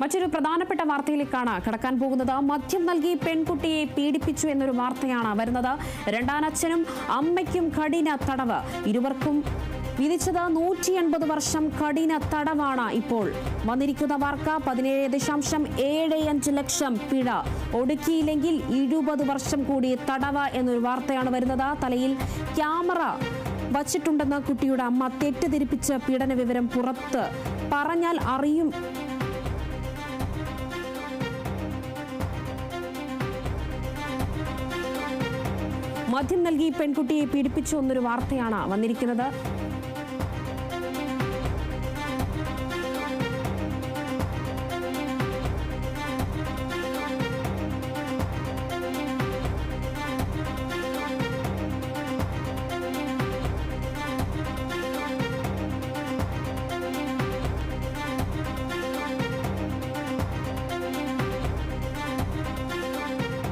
മറ്റൊരു പ്രധാനപ്പെട്ട വാർത്തയിലേക്കാണ് കടക്കാൻ പോകുന്നത്. മദ്യം നൽകി പെൺകുട്ടിയെ പീഡിപ്പിച്ചു എന്നൊരു വാർത്തയാണ് വരുന്നത്. രണ്ടാനച്ഛനും അമ്മയ്ക്കും കഠിന തടവ്. ഇരുവർക്കും വിധിച്ചത് നൂറ്റി എൺപത് വർഷം കഠിന തടവാണ് ഇപ്പോൾ. വന്നിരിക്കുന്ന വാർക്ക പതിനേഴ് ദശാംശം ഏഴ് അഞ്ച് ലക്ഷം പിഴ. ഒടുക്കിയില്ലെങ്കിൽ ഇരുപത് വർഷം കൂടി തടവ് എന്നൊരു വാർത്തയാണ് വരുന്നത്. തലയിൽ ക്യാമറ വച്ചിട്ടുണ്ടെന്ന് കുട്ടിയുടെ അമ്മ തെറ്റിദ്ധരിപ്പിച്ച് പീഡന വിവരം പുറത്ത് പറഞ്ഞാൽ അറിയും മദ്യം നൽകി പെൺകുട്ടിയെ പീഡിപ്പിച്ചു എന്നൊരു വാർത്തയാണ് വന്നിരിക്കുന്നത്.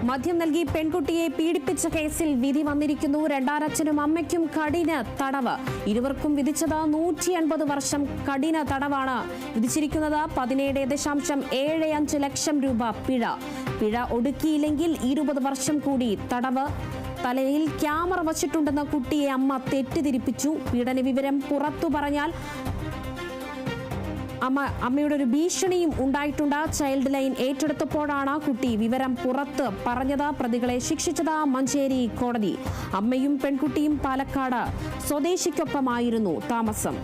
മദ്യം നൽകി പെൺകുട്ടിയെ പീഡിപ്പിച്ച കേസിൽ വിധി വന്നിരിക്കുന്നു. രണ്ടാനച്ഛനും അമ്മയ്ക്കും കഠിന തടവ്. ഇരുവർക്കും വിധിച്ചത് നൂറ്റി അൻപത് വർഷം കഠിന തടവാണ്. വിധിച്ചിരിക്കുന്നത് പതിനേഴ് ദശാംശം ഏഴ് അഞ്ച് ലക്ഷം രൂപ പിഴ. പിഴ ഒടുക്കിയില്ലെങ്കിൽ ഇരുപത് വർഷം കൂടി തടവ്. തലയിൽ ക്യാമറ വച്ചിട്ടുണ്ടെന്ന കുട്ടിയെ അമ്മ തെറ്റിദ്ധരിപ്പിച്ചു. പീഡന വിവരം പുറത്തു പറഞ്ഞാൽ അമ്മ അമ്മയുടെ ഒരു ഭീഷണിയും ഉണ്ടായിട്ടുണ്ട്. ചൈൽഡ് ലൈൻ ഏറ്റെടുത്തപ്പോഴാണ് കുട്ടി വിവരം പുറത്ത് പറഞ്ഞത്. പ്രതികളെ ശിക്ഷിച്ചത് മഞ്ചേരി കോടതി. അമ്മയും പെൺകുട്ടിയും പാലക്കാട് സ്വദേശിക്കൊപ്പമായിരുന്നു താമസം.